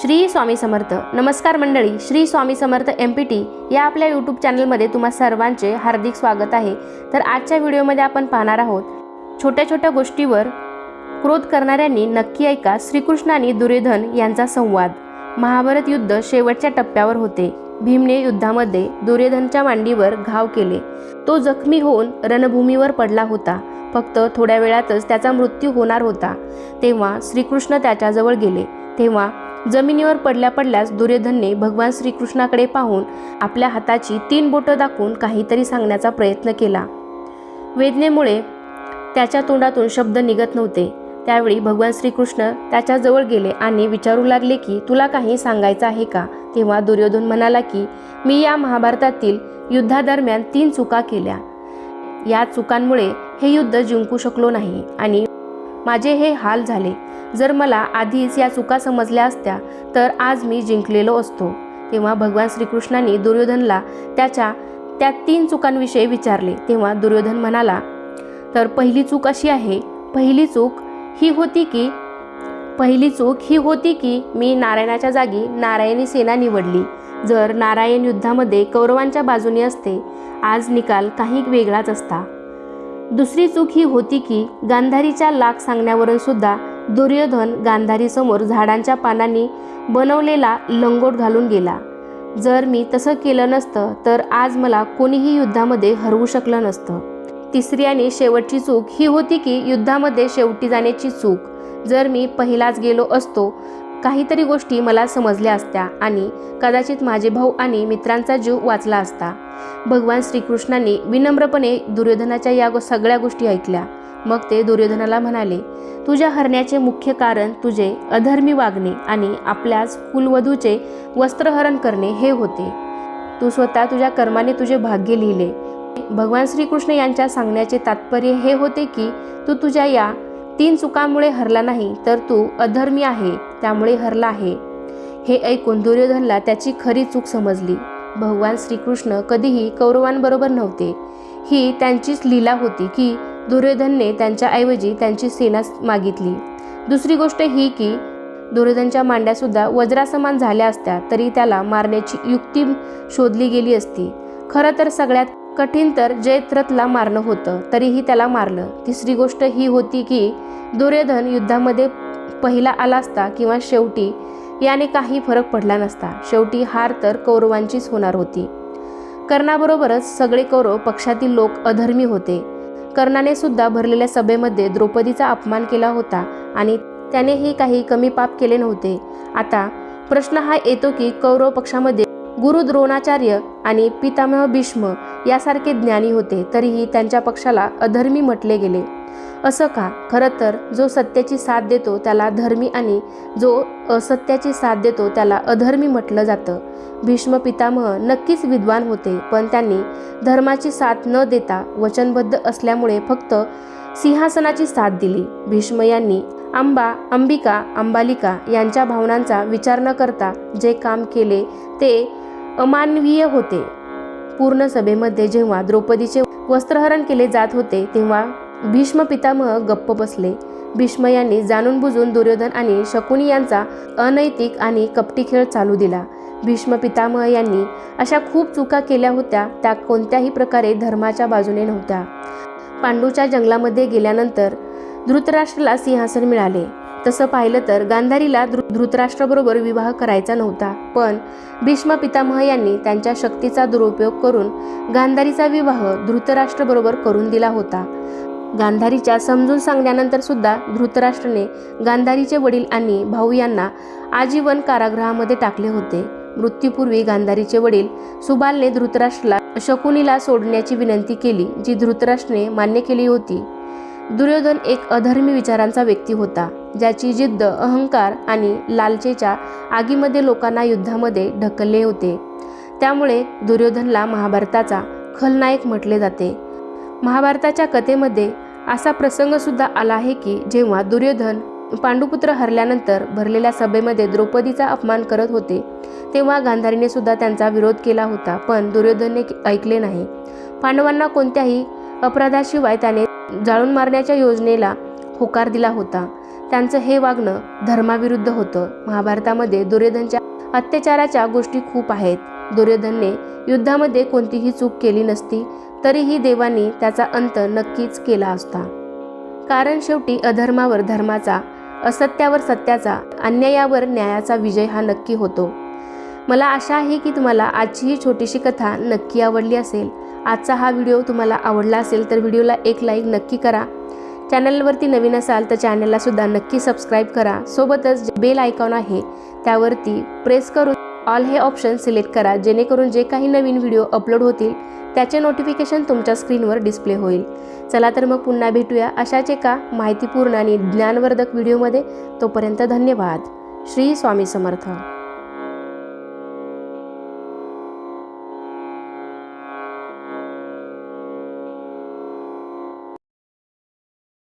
श्री स्वामी समर्थ. नमस्कार मंडळी Shri Swami Samarth M P T या आपल्या यूट्यूब चॅनलमध्ये तुम्हा सर्वांचे हार्दिक स्वागत आहे. तर आजच्या व्हिडिओमध्ये आपण पाहणार आहोत छोट्या छोट्या गोष्टीवर क्रोध करणाऱ्यांनी नक्की ऐका श्रीकृष्ण आणि दुर्योधन यांचा संवाद. महाभारत युद्ध शेवटच्या टप्प्यावर होते. भीमने युद्धामध्ये दुर्योधनच्या मांडीवर घाव केले. तो जखमी होऊन रणभूमीवर पडला होता. फक्त थोड्या वेळातच त्याचा मृत्यू होणार होता. तेव्हा श्रीकृष्ण त्याच्याजवळ गेले. तेव्हा जमिनीवर पडल्या पडल्यास दुर्योधनने भगवान श्रीकृष्णाकडे पाहून आपल्या हाताची तीन बोटं दाखवून काहीतरी सांगण्याचा प्रयत्न केला. वेदनेमुळे त्याच्या तोंडातून शब्द निघत नव्हते. त्यावेळी भगवान श्रीकृष्ण त्याच्याजवळ गेले आणि विचारू लागले की तुला काही सांगायचं आहे का? तेव्हा दुर्योधन म्हणाला की मी या महाभारतातील युद्धादरम्यान तीन चुका केल्या. या चुकांमुळे हे युद्ध जिंकू शकलो नाही आणि माझे हे हाल झाले. जर मला आधीच या चुका समजल्या असत्या तर आज मी जिंकलेलो असतो. तेव्हा भगवान श्रीकृष्णांनी दुर्योधनला त्याच्या त्या तीन चुकांविषयी विचारले. तेव्हा दुर्योधन म्हणाला तर पहिली चूक अशी आहे पहिली चूक ही होती की पहिली चूक ही होती की मी नारायणाच्या जागी नारायणी सेना निवडली. जर नारायण युद्धामध्ये कौरवांच्या बाजूने असते आज निकाल काही वेगळाच असता. दुसरी चूक ही होती की गांधारीच्या लाख सांगण्यावरून सुद्धा दुर्योधन गांधारीसमोर झाडांच्या पानांनी बनवलेला लंगोट घालून गेला. जर मी तसं केलं नसतं तर आज मला कोणीही युद्धामध्ये हरवू शकलं नसतं. तिसरी आणि शेवटची चूक ही होती की युद्धामध्ये शेवटी जाण्याची चूक. जर मी पहिलाच गेलो असतो काहीतरी गोष्टी मला समजल्या असत्या आणि कदाचित माझे भाऊ आणि मित्रांचा जीव वाचला असता. भगवान श्रीकृष्णांनी विनम्रपणे दुर्योधनाच्या या गो- सगळ्या गोष्टी ऐकल्या. मग ते दुर्योधनाला म्हणाले तुझ्या हरण्याचे मुख्य कारण तुझे अधर्मी वागणे आणि आपल्याच कुलवधूचे वस्त्रहरण करणे हे होते. तू स्वतः तुझ्या कर्माने तुझे भाग्य लिहिले. भगवान श्रीकृष्ण यांच्या सांगण्याचे तात्पर्य हे होते की तू तुझ्या या तीन चुकांमुळे हरला नाही तर तू अधर्मी आहे त्यामुळे हरला आहे. हे ऐकून दुर्योधनला त्याची खरी चूक समजली. भगवान श्रीकृष्ण कधीही कौरवांबरोबर नव्हते. ही त्यांचीच लीला होती की दुर्योधनने त्यांच्याऐवजी त्यांची सेना मागितली. दुसरी गोष्ट ही की दुर्योधनच्या मांड्यासुद्धा वज्रासमान झाल्या असत्या तरी त्याला मारण्याची युक्ती शोधली गेली असती. खरं तर सगळ्यात कठीण तर जयत्रथला मारणं होतं तरीही त्याला मारलं. तिसरी गोष्ट ही होती की दुर्योधन युद्धामध्ये पहिला आला असता किंवा शेवटी याने काही फरक पडला नसता. शेवटी हार तर कौरवांचीच होणार होती. कर्णाबरोबरच सगळे कौरव पक्षातील लोक अधर्मी होते. कर्णाने सुद्धा भरलेल्या सभेमध्ये द्रौपदीचा अपमान केला होता आणि त्यानेही काही कमी पाप केले नव्हते. आता प्रश्न हा येतो की कौरव पक्षामध्ये गुरु द्रोणाचार्य आणि पितामह भीष्म यासारखे ज्ञानी होते तरीही त्यांच्या पक्षाला अधर्मी म्हटले गेले. असं का? खरं तर जो सत्याची साथ देतो त्याला धर्मी आणि जो असत्याची साथ देतो त्याला अधर्मी म्हटलं जातं. भीष्म पितामह नक्कीच विद्वान होते पण त्यांनी धर्माची साथ न देता वचनबद्ध असल्यामुळे फक्त सिंहासनाची साथ दिली. भीष्म यांनी अंबा अंबिका अंबालिका यांच्या भावनांचा विचार न करता जे काम केले ते अमानवीय होते. पूर्ण सभेमध्ये जेव्हा द्रौपदीचे वस्त्रहरण केले जात होते तेव्हा भीष्म पितामह गप्प बसले. भीष्म यांनी जाणून बुजून दुर्योधन आणि शकुनी यांचा अनैतिक आणि कपटी खेळ चालू दिला. भीष्म पितामह यांनी अशा खूप चुका केल्या होत्या त्या कोणत्याही प्रकारे धर्माच्या बाजूने नव्हत्या. पांडूच्या जंगलामध्ये गेल्यानंतर धृतराष्ट्राला सिंहासन मिळाले. तसं पाहिलं तर गांधारीला धृ धृतराष्ट्राबरोबर विवाह करायचा नव्हता. पण भीष्म पितामह यांनी त्यांच्या शक्तीचा दुरुपयोग करून गांधारीचा विवाह धृतराष्ट्राबरोबर करून दिला होता. गांधारीच्या समजून सांगण्यानंतर सुद्धा धृतराष्ट्रने गांधारीचे वडील आणि भाऊ यांना आजीवन कारागृहामध्ये टाकले होते. मृत्यूपूर्वी गांधारीचे वडील सुबालने धृतराष्ट्रला शकुनीला सोडण्याची विनंती केली जी धृतराष्ट्रने मान्य केली होती. दुर्योधन एक अधर्मी विचारांचा व्यक्ती होता. ज्याची जिद्द अहंकार आणि लालचेच्या आगीमध्ये लोकांना युद्धामध्ये ढकलले होते. त्यामुळे दुर्योधनला महाभारताचा खलनायक म्हटले जाते. महाभारताच्या कथेमध्ये असा प्रसंगसुद्धा आला आहे की जेव्हा दुर्योधन पांडुपुत्र हरल्यानंतर भरलेल्या सभेमध्ये द्रौपदीचा अपमान करत होते तेव्हा गांधारीने सुद्धा त्यांचा विरोध केला होता पण दुर्योधनने ऐकले नाही. पांडवांना कोणत्याही अपराधाशिवाय त्याने जाळून मारण्याच्या योजनेला होकार दिला होता. त्यांचं हे वागणं धर्माविरुद्ध होतं. महाभारतामध्ये दुर्योधनच्या अत्याचाराच्या गोष्टी खूप आहेत. दुर्योधनने युद्धामध्ये कोणतीही चूक केली नसती तरीही देवांनी त्याचा अंत नक्कीच केला असता. कारण शेवटी अधर्मावर धर्माचा असत्यावर सत्याचा अन्यायावर न्यायाचा विजय हा नक्की होतो. मला आशा आहे की तुम्हाला आजची ही छोटीशी कथा नक्की आवडली असेल. आजचा हा व्हिडिओ तुम्हाला आवडला असेल तर व्हिडिओला एक लाईक नक्की करा. चॅनलवरती नवीन असाल तर चॅनलला सुद्धा नक्की सबस्क्राईब करा. सोबतच जे बेल आयकॉन आहे त्यावरती प्रेस करून ऑल हे ऑप्शन सिलेक्ट करा जेणेकरून जे काही नवीन व्हिडिओ अपलोड होतील त्याचे नोटिफिकेशन तुमच्या स्क्रीनवर डिस्प्ले होईल. चला तर मग पुन्हा भेटूया अशाच एका माहितीपूर्ण आणि ज्ञानवर्धक व्हिडिओमध्ये. तोपर्यंत धन्यवाद. श्री स्वामी समर्थ.